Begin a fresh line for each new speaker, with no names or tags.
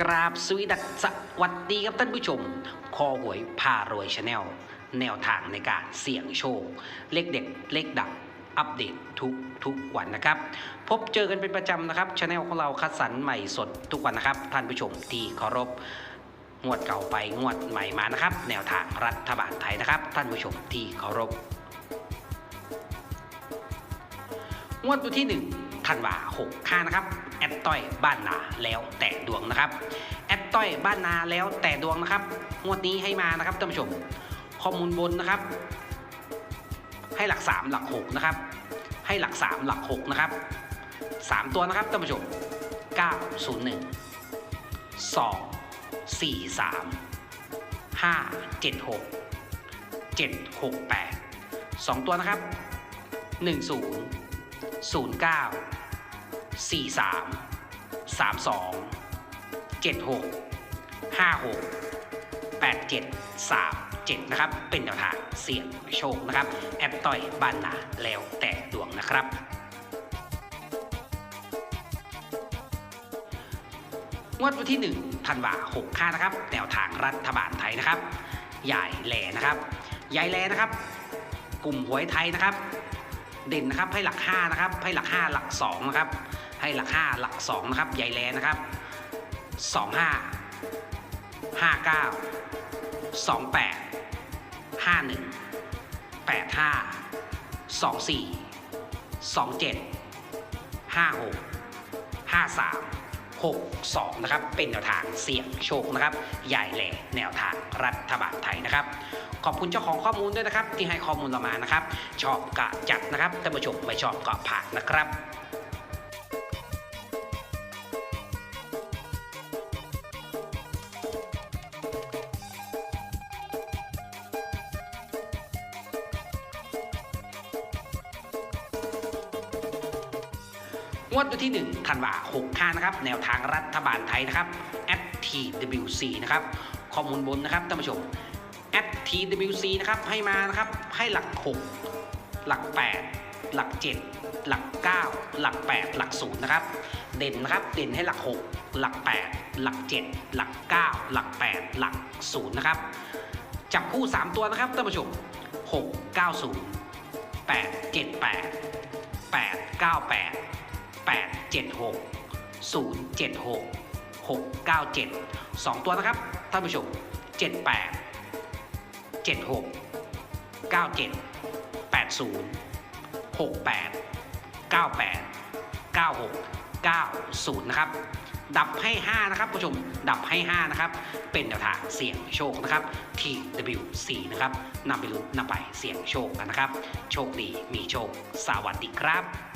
กราบสวีดัสสวัสดีครับท่านผู้ชม คอหวยพารวยชาแนล แนวทางในการเสี่ยงโชค เลขเด็ดเลขดับ อัปเดตทุกทุกวันนะครับ พบเจอกันเป็นประจำนะครับชาแนลของเราคัดสรรใหม่สดทุกวันนะครับ ท่านผู้ชมที่เคารพงวดเก่าไปงวดใหม่มานะครับ แนวทางรัฐบาลไทยนะครับ ท่านผู้ชมที่เคารพงวดวันที่1ธันวาหกค่านะครับ ดต้อยบ้านนาแล้วแต่ดวงนะครับแอดต้อยบ้านนาแล้วแต่ดวงนะครับงวดนี้ให้มานะครับท่านผู้ชม ข้อมูลบนนะครับ ให้หลัก 3 หลัก6นะครับให้หลัก 3 หลัก6นะครับ3 ตัวนะครับท่านผู้ชม 901 2 4 3 5 7 6 7 6 8 2 ตัวนะครับ 10 09 43 32 76 56 87 37นะครับ เป็นแนวทางเสี่ยงโชคนะครับ แอดต้อยบ้านนาแล้วแต่ดวงนะครับงวดวันที่1ธันวาหกค่านะครับ แนวทางรัฐบาลไทยนะครับใหญ่แหล่นะครับใหญ่แหล่นะครับ กลุ่มหวยไทยนะครับ เด่นนะครับให้หลัก5นะครับให้หลัก 5 หลัก2นะครับ ให้หลัก 5 หลัก 2 นะครับ ใหญ่แลนะครับ 25 59 28 51 85 24 27 56 53 62 นะครับ เป็นแนวทางเสี่ยงโชคนะครับ ใหญ่แหล่แนวทางรัฐบาลไทยนะครับ ขอบคุณเจ้าของข้อมูลด้วยนะครับ ที่ให้ข้อมูลเรามานะครับ ชอบกะจัดนะครับท่านผู้ชมไม่ชอบก็ผ่านนะครับ งวดวันที่ 1 ธันวาคม65 นะครับ แนวทางรัฐบาลไทยนะครับ @twc นะครับ ข้อมูลบนนะครับท่านผู้ชม @twc นะครับ ให้มานะครับ ให้หลัก 6 หลัก 8 หลัก 7 หลัก 9 หลัก 8 หลัก 0 นะครับ เด่นนะครับ เด่นให้หลัก 6 หลัก 8 หลัก 7 หลัก 9 หลัก 8 หลัก 0 นะครับ จับคู่ 3 ตัวนะครับท่านผู้ชม 6 9 0 8 7 8 8 9 8 8 7 6 0 7 6 6 9 7 2 ตัวนะครับท่านผู้ชม 7 8 7 6 9 7 8 0 6 8 9 8 9 6 9 0 นะครับ ดับให้ 5 นะครับผู้ชม ดับให้ 5 นะครับ เป็นแนวทางเสี่ยงโชคนะครับ TWC นะครับนำไปลุ้นนำไปเสี่ยงโชคกันนะครับ โชคดีมีโชค สวัสดีครับ